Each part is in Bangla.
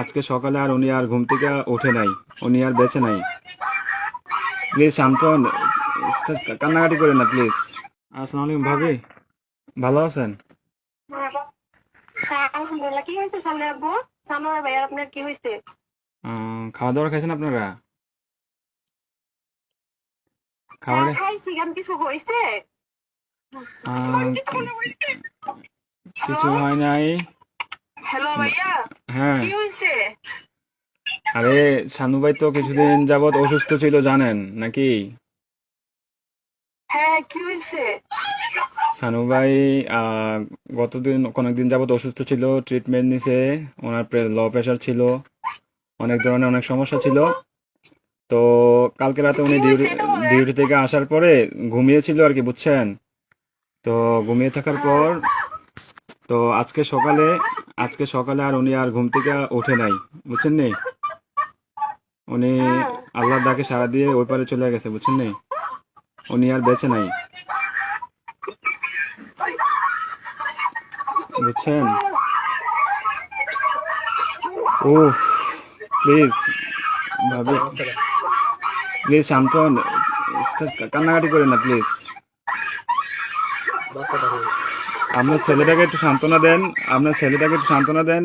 আজকে সকালে আর উনি আর ঘুম থেকে ওঠে নাই উনি আর বেঁচে নাই। প্লিজ শান্তন কান্নাকাটি করেন না প্লিজ। আসসালামু আলাইকুম ভাবি ভালো আছেন? হ্যাঁ আলহামদুলিল্লাহ। কি হয়েছে সামনে আব্বু? সানোয়ার ভাইয়ার আপনার কি হয়েছে? আহ, খাওয়া দাওয়া খাইছেন আপনারা? খাওয়া হ্যাঁ, খাইছি কিছু হয়েছে। কিছু হয় নাই হ্যালো ভাইয়া। হ্যাঁ। কি হয়েছে? আরে শানু ভাই তো কিছুদিন যাবৎ অসুস্থ ছিল জানেন নাকি? হ্যাঁ কি হয়েছে? সানু ভাই গতদিন কয়েকদিন যাবৎ অসুস্থ ছিল ট্রিটমেন্ট নিছে ওনার লো প্রেশার ছিল অনেক ধরনের অনেক সমস্যা ছিল। তো কালকে রাতে উনি ডিউটি ডিউটি থেকে আসার পরে ঘুমিয়েছিল আর কি বুঝছেন? তো ঘুমিয়ে থাকার পর তো আজকে সকালে আজকে সকালে আর উনি আর ঘুম থেকে ওঠে নাই বুঝছেন নি? উনি আল্লাহর ডাকে সাড়া দিয়ে ওই পারে চলে গেছে বুঝছেন নি? উনি আর বেঁচে নাই। বুঝছেন? ও প্লিজ ভাবি। প্লিজ শান্তন কান্নাকাটি করেন না প্লিজ আপনার ছেলেটাকে একটু সান্ত্বনা দেন আপনার ছেলেটাকে একটু সান্ত্বনা দেন।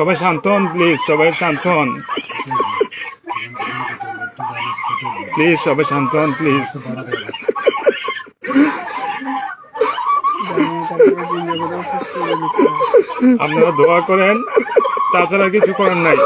সবাই শান্ত হন প্লিজ সবাই শান্ত হন। প্লিজ সবাই শান্ত হন প্লিজ আপনারা দোয়া করেন, তাছাড়া কিছু করার নাই।